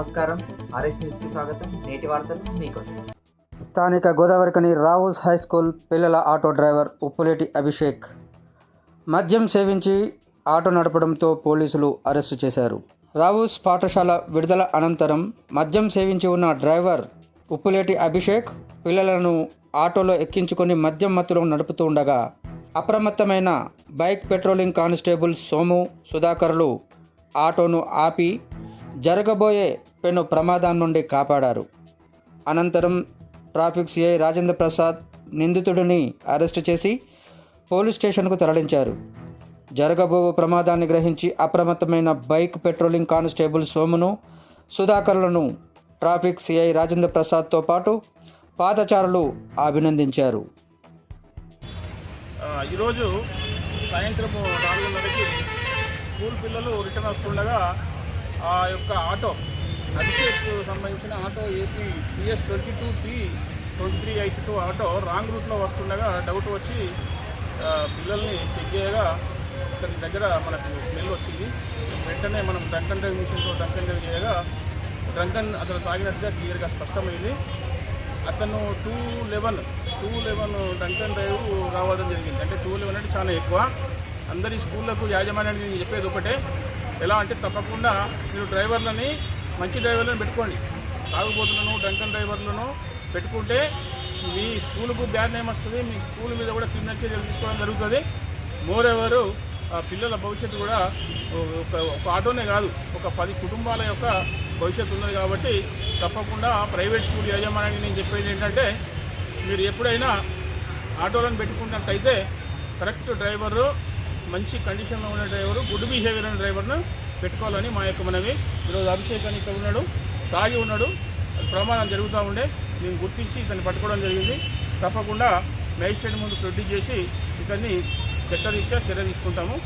RS న్యూస్కి స్వాగతం. నేటి వార్తలు మీకోసం. స్థానిక గోదావరికని రావుస్ హై స్కూల్ పిల్లల ఆటో డ్రైవర్ ఉప్పులేటి అభిషేక్. మద్యం సేవించి ఆటో నడపడంతో పోలీసులు అరెస్టు చేశారు. రావుస్ పాఠశాల విడుదల అనంతరం మద్యం సేవించి ఉన్న డ్రైవర్ ఉప్పులేటి అభిషేక్ పిల్లలను ఆటోలో ఎక్కించుకొని మద్యం మత్తులో నడుపుతూ ఉండగా అప్రమత్తమైన బైక్ పెట్రోలింగ్ కానిస్టేబుల్ సోము సుధాకర్లు ఆటోను ఆపి జరగబోయే పెను ప్రమాదం నుండి కాపాడారు. అనంతరం ట్రాఫిక్ సిఐ రాజేంద్ర ప్రసాద్ నిందితుడిని అరెస్టు చేసి పోలీస్ స్టేషన్కు తరలించారు. జరగబో ప్రమాదాన్ని గ్రహించి అప్రమత్తమైన బైక్ పెట్రోలింగ్ కానిస్టేబుల్ సోమును సుధాకర్లను ట్రాఫిక్ సిఐ రాజేంద్ర ప్రసాద్తో పాటు పాదచారులు అభినందించారు. ఈరోజు సాయంత్రం నాలుగున్నరకి స్కూల్ పిల్లలు రిటర్న్ వస్తుండగా ఆ యొక్క ఆటో అభిషేక్ సంబంధించిన auto AP PS twenty two P twenty three eight two auto wrong రూట్లో వస్తుండగా డౌట్ వచ్చి పిల్లల్ని చెక్ చేయగా అతని దగ్గర మనకు స్మెల్ వచ్చింది. వెంటనే మనం డ్రంక్ అండ్ డ్రైవ్ మిషన్తో డ్రంక్ అండ్ డ్రైవ్ చేయగా డ్రంక్ అండ్ అతను తాగినట్టుగా క్లియర్గా స్పష్టమైంది. అతను two eleven two eleven drunk and drive రావడం జరిగింది. అంటే టూ లెవెన్ అంటే చాలా ఎక్కువ. అందరి స్కూళ్ళకు యాజమాన్యానికి నేను చెప్పేది ఒకటే. ఎలా అంటే తప్పకుండా మీరు డ్రైవర్లని మంచి డ్రైవర్లను పెట్టుకోండి. తాగుబోతులను డంకన్ డ్రైవర్లను పెట్టుకుంటే మీ స్కూల్కు బ్యాడ్ నేమ్ వస్తుంది. మీ స్కూల్ మీద కూడా క్రిమినల్ చర్యలు తీసుకోవడం జరుగుతుంది. మోర్ ఎవరు ఆ పిల్లల భవిష్యత్తు కూడా ఒక ఒక ఆటోనే కాదు ఒక పది కుటుంబాల యొక్క భవిష్యత్తు ఉన్నది కాబట్టి తప్పకుండా ప్రైవేట్ స్కూల్ యాజమాన్యానికి నేను చెప్పేది ఏంటంటే మీరు ఎప్పుడైనా ఆటోలను పెట్టుకున్నట్టయితే కరెక్ట్ డ్రైవరు మంచి కండిషన్లో ఉన్న డ్రైవరు గుడ్ బిహేవియర్ ఉన్న డ్రైవర్ను పెట్టుకోవాలని మా యొక్క మనవి. ఈరోజు అభిషేకాన్ని ఇక్కడ ఉన్నాడు తాగి ఉన్నాడు. ప్రమాదం జరుగుతూ ఉండే మేము గుర్తించి ఇతన్ని పట్టుకోవడం జరిగింది. తప్పకుండా మేజిస్ట్రేట్ ముందు ప్రొడ్యూస్ చేసి ఇతన్ని చట్టరీత్యా చర్య తీసుకుంటాము.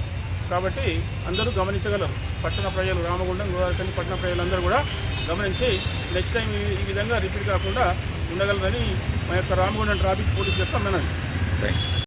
కాబట్టి అందరూ గమనించగలరు. పట్టణ ప్రజలు రామగుండం గోదావరి పట్టణ ప్రజలందరూ కూడా గమనించి నెక్స్ట్ టైం ఈ- విధంగా రిపీట్ కాకుండా ఉండగలరని మా యొక్క రామగుండం ట్రాఫిక్ పోలీస్ యొక్క మనవి